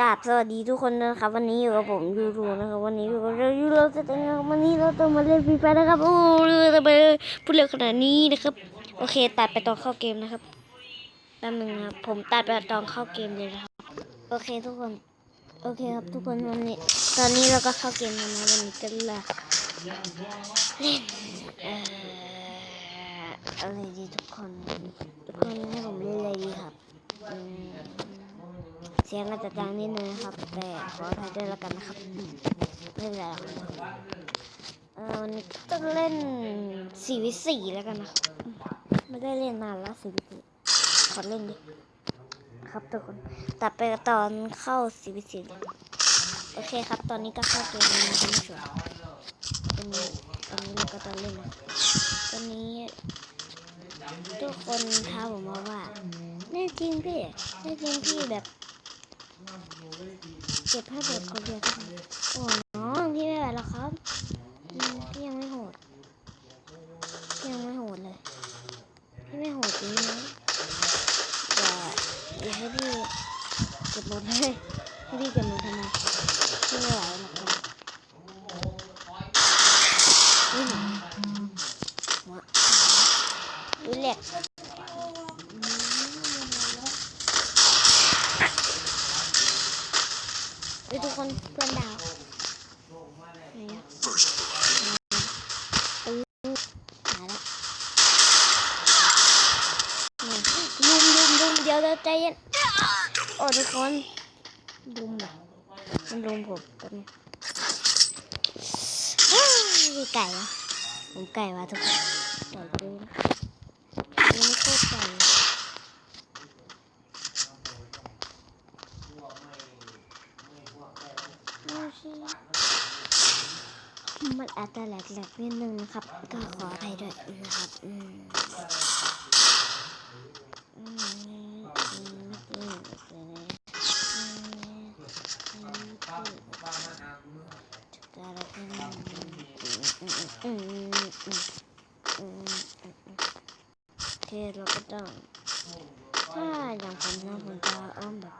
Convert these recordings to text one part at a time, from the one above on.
กราบสวัสดีทุกคนนะครับ วันนี้อยู่กับผมยูรูนะครับ วันนี้อยู่กับเรายูโรสเต็งนะครับวันนี้เราต้องมาเล่นฟรีไฟนะครับโอ้ยทำไมพูดเร็วขนาดนี้นะครับ โอเค ตัดไปตอนเข้าเกมนะครับแป๊บนึงนะครับผมตัดไปตอนเข้าเกมเลยนะครับ โอเคทุกคน โอเคครับทุกคนวันนี้ ตอนนี้เราก็เข้าเกมแล้วนะวันนี้ก็ละเล่นเอ่ออะไรดีทุกคนทุกคนให้ผมเล่นอะไรดีครับอืม เสียงอาจจะดังนิดนึงนะครับ แต่ขออภัยด้วยแล้วกันนะครับไม่เป็นไรหรอกเออวันนี้ต้องเล่นสี่วิสี่แล้วกันนะครับไม่ได้เล่นนานแล้วสี่วิสี่ขอเล่นดิครับทุกคนตัดไปตอนเข้าสี่วิสี่โอเคครับ ตอนนี้ก็เข้าเกมแล้วนะท่านผู้ชมตอนนี้ตอนนี้เราก็จะเล่นนะตอนนี้ทุกคนท้าผมมาว่าแน่จริงพี่แน่จริงพี่แบบ เก็บผ้าเบ็ดคนเดียวกันโอ้น้องพี่ไม่ไหวหรอกครับพี่ยังไม่โหดพี่ยังไม่โหดเลยพี่ไม่โหดจริงนะอย่าอย่าให้พี่เก็บหมดเลยให้พี่เก็บหมดทำไมพี่ไม่ไหวหรอกครับนี่หนหัวดูเหล็ก เฮ้ย ทุกคนเพื่อนดาวไหนอะปื้หาละลุมลุมลุมเดี๋ยวเดี๋ยวใจเย็นโอ้ทุกคนลุมแบบมันลุมผมแป๊บนึงอ้าวมีไก่วะผมไก่วะทุกคนไก่ปืนยังไม่โคตรไก่เลย มันอาจจะแหลกๆนิดนึงนะครับ ก็ขออภัยด้วยนะครับอืมอืมอืมอืมอืมอืมอืมจะอะไรกันอืมอืมอืมอืมอืมอืมโอเคเราก็ต้องถ้าอย่างผมนะผมจะอ้อมแบบ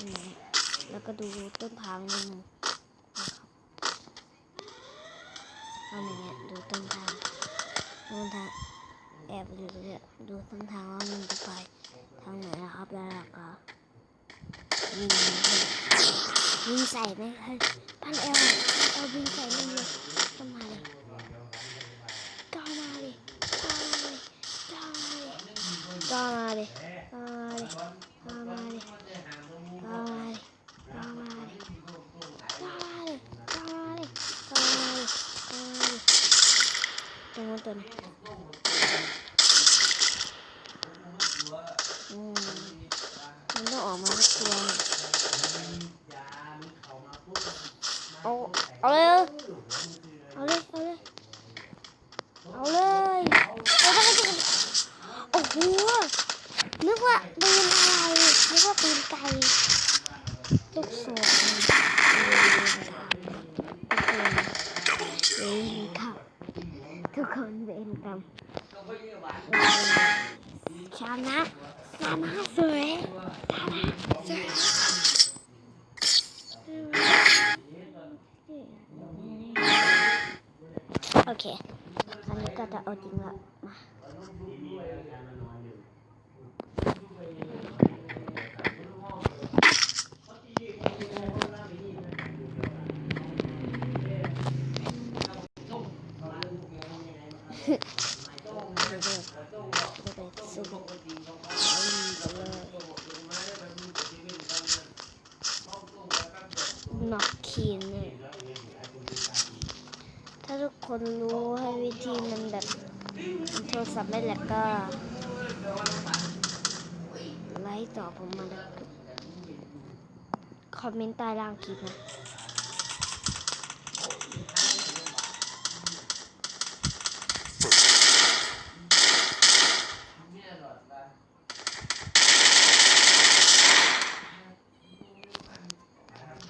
อืมแล้วก็ดูต้นทางนิดนึง ทำอย่างเงี้ยดูต้นทางต้นทางแอบดูเนี่ยดูต้นทางว่ามันจะไปทางไหนนะครับแล้วเราก็ยิงยิงใส่ไหมเฮ้ยพันเอลเอลยิงใส่มันเลยก็มาเลยก็มาเลยก็มาเลยก็มาเลย ตัวนี้มันต้องออกมาสักตัวงเอาเอาเลยเอาเลยเอาเลยเอาเลยเอาเลยโอ้โหนึกว่าปืนอะไรนึกว่าปืนไก่ลูกโซ่โอเคเอ้ยครับ ทุกคนเป็นกรรมชานะ ชานะสวยชานะสวยโอเคคราวนี้ก็จะเอาจริงละมาเทุกคนรู้ให้วิธีมันแบบโทรศัพท์ไม่แหลกก็ไลค์ต่อผมมาเลยคอมเมนต์ใต้ล่างคลิปนะ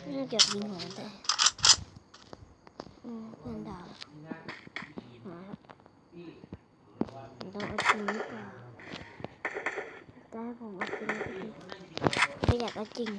น่เกือบยิงหัวแต่ จะให้ผมก็าจริงไม่อยากเอจริง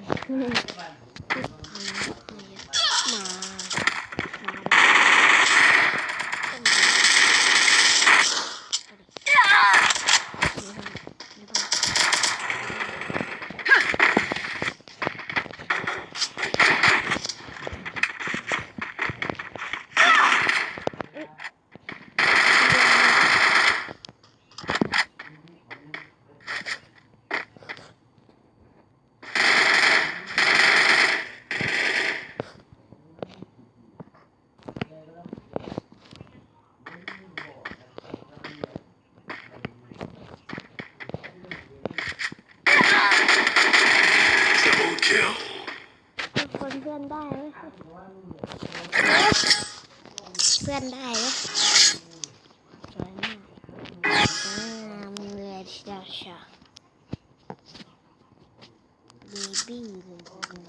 เบบี้เลย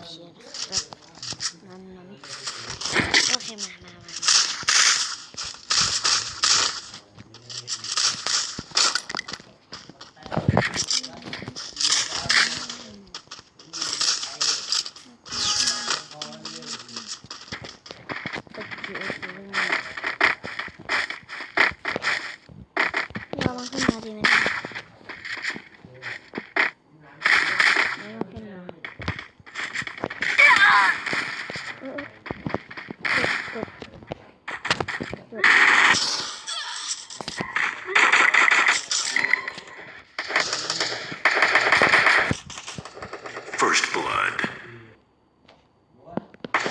เชียวน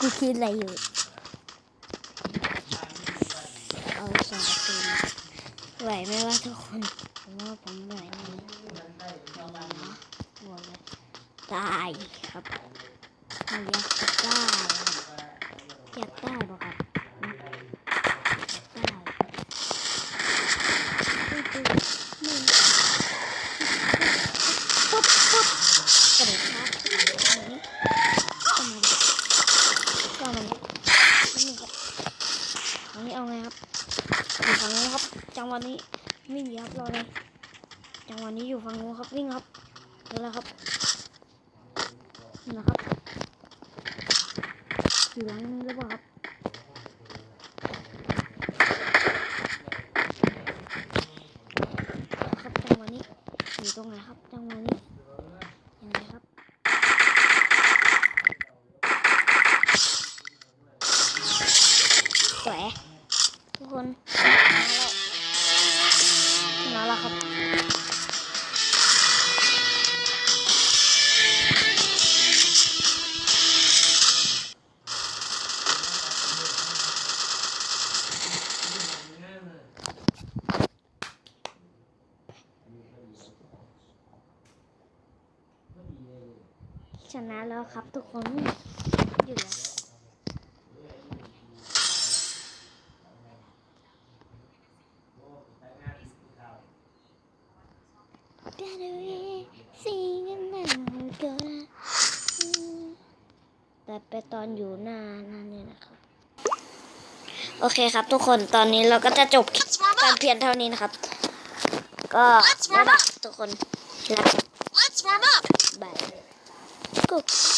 กูคิดอะไรอยู่เอาสองตีไหวไหมว่าทุกคนผมว่าผมไหวแน่หัวเลยตายครับอยากจะได้อยากได้บ่ครับอืมอยากได้ปุ๊บปุ๊บนี่ปุ๊บปุ๊บกระโดดชาร์จตรงนี้เข้ามาดิเข้ามาดินี่ครับอันนี้ เอาไงครับอยู่ฝั่งนู้นครับ จังหวะนี้วิ่งครับรอเลยจังหวะนี้อยู่ฝั่งนู้นครับวิ่งครับเดี๋ยวแล้วครับนะครับอยู่หลังนี้หรือเปล่าครับ ชนะแล้วครับทุกคนอยู่แล้วแต่ดูสิ่งนั้นก็แต่ไปตอนอยู่หน้านั่นเนี่ยนะครับ โอเคครับทุกคนตอนนี้เราก็จะจบการเพียงเท่านี้นะครับ ก็บ๊ายบายทุกคนรัก Let's warm up. บายกู